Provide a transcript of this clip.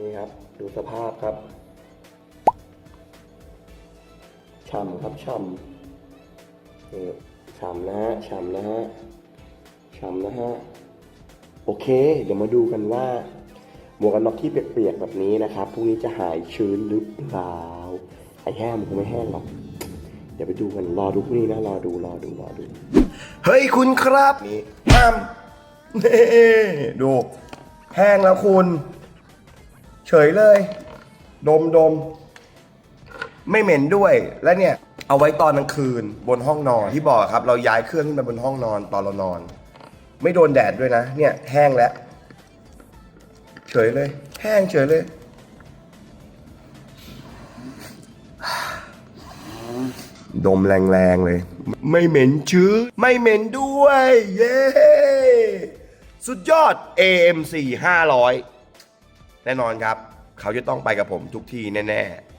นี่ครับ ดูสภาพครับฉ่ำครับฉ่ำนี่ฉ่ำนะฮะฉ่ำนะฮะฉ่ำนะฮะโอเค เดี๋ยวมาดูกันว่า หมวกกันน็อกที่เปียกๆแบบนี้นะครับพรุ่งนี้จะหายชื้นหรือเปล่าไอ้แห้งมันคงไม่แห้งหรอกเดี๋ยวไปดูกันรอดูพรุ่งนี้นะรอดูรอดูรอดูเฮ้ยคุณครับนี่ห้ามนี่ดูแห้งแล้วคุณ เฉยเลย ดมดม ไม่เหม็นด้วย และเนี่ย เอาไว้ตอนกลางคืนบนห้องนอนที่บอกครับ เราย้ายเครื่องขึ้นไปบนห้องนอนตอนเรานอน ไม่โดนแดดด้วยนะ เนี่ย แห้งแล้ว เฉยเลย แห้งเฉยเลย ดมแรงๆเลย ไม่เหม็นชื้อ ไม่เหม็นด้วย เย้ สุดยอด AMC 500 แน่นอนครับ เขาจะต้องไปกับผมทุกที่แน่ ๆ